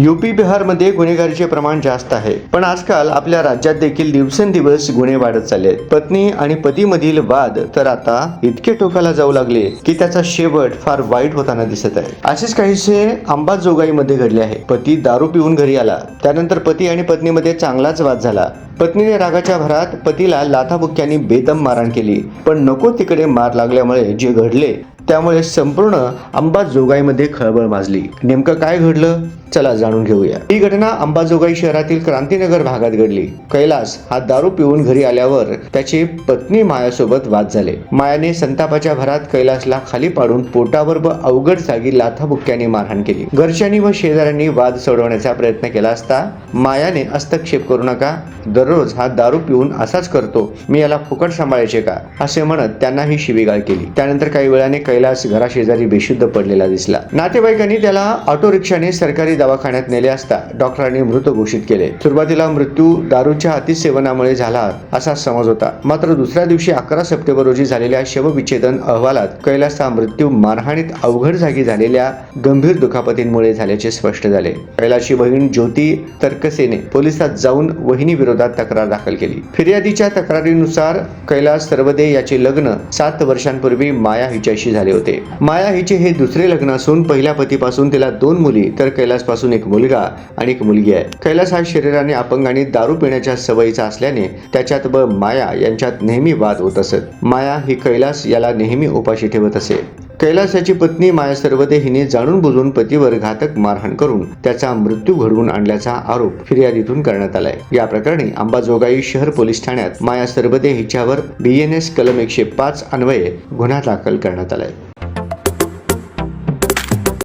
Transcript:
UP बिहारमध्ये गुन्हेगारीचे प्रमाण जास्त आहे. पण आजकाल आपल्या राज्यात देखील दिवसेंदिवस गुन्हे वाढत चालले आहेत. पत्नी आणि पतीमधील वाद तर आता इतके टोकाला जाऊ लागले की त्याचा शेवट फार वाईट होताना दिसत आहे. असेच काहीसे अंबाजोगाईमध्ये घडले आहे. पती दारू पिऊन घरी आला. त्यानंतर पती आणि पत्नीमध्ये चांगलाच वाद झाला. पत्नीने रागाच्या भरात पतीला लाथाबुक्क्यांनी बेदम मारहाण केली. पण नको तिकडे मार लागल्यामुळे जे घडले त्यामुळे संपूर्ण अंबाजोगाईमध्ये खळबळ माजली. नेमकं काय घडलं? चला जाणून घेऊया. ही घटना अंबाजोगाई शहरातील क्रांतीनगर भागात घडली. कैलास हा दारू पिऊन घरी आल्यावर त्याची पत्नी मायासोबत वाद झाले. मायाने संतापाच्या भरात कैलासला खाली पाडून पोटावर व अवघड जागी लाथाबुक्क्याने मारहाण केली. घरच्यांनी व शेजाऱ्यांनी वाद सोडवण्याचा प्रयत्न केला असता मायाने हस्तक्षेप करू नका. दररोज हा दारू पिऊन असाच करतो. मी याला फुकट सांभाळायचे का? असे म्हणत त्यांना ही शिवीगाळ केली. त्यानंतर काही वेळाने कैलास घराशेजारी बेशुद्ध पडलेला दिसला. नातेवाईकांनी त्याला ऑटो रिक्षाने सरकारी दवाखान्यात नेले असता डॉक्टरांनी मृत घोषित केले. सुरुवातीला मृत्यू दारूच्या अतिसेवनामुळे झाला असा समज होता. मात्र दुसऱ्या दिवशी अकरा सप्टेंबर रोजी झालेल्या शवविच्छेदन अहवालात कैलासचा मृत्यू मारहाणीत अवघड जागी झालेल्या गंभीर दुखापतींमुळे झाल्याचे स्पष्ट झाले. कैलासची बहीण ज्योती तर्कसेने पोलिसात जाऊन वहिनी विरोधात तक्रार दाखल केली. फिर्यादीच्या तक्रारीनुसार कैलास सर्वदे याचे लग्न सात वर्षांपूर्वी माया हिच्याशी झाले होते. माया हिचे हे दुसरे लग्न असून पहिल्या पतीपासून तिला दोन मुली तर कैलासपासून एक मुलगा आणि एक मुलगी आहे. कैलास हा शरीराने अपंग आणि दारू पिण्याच्या सवयीचा असल्याने त्याच्यात व माया यांच्यात नेहमी वाद होत असत. माया ही कैलास याला नेहमी उपाशी ठेवत असे. कैलासाची पत्नी माया सर्वदे हिने जाणून बुजून पतीवर घातक मारहाण करून त्याचा मृत्यू घडवून आणल्याचा आरोप फिर्यादीतून करण्यात आलाय. या प्रकरणी अंबाजोगाई शहर पोलीस ठाण्यात माया सर्वदे हिच्यावर बीएनएस कलम एकशे पाच अन्वये गुन्हा दाखल करण्यात आलाय.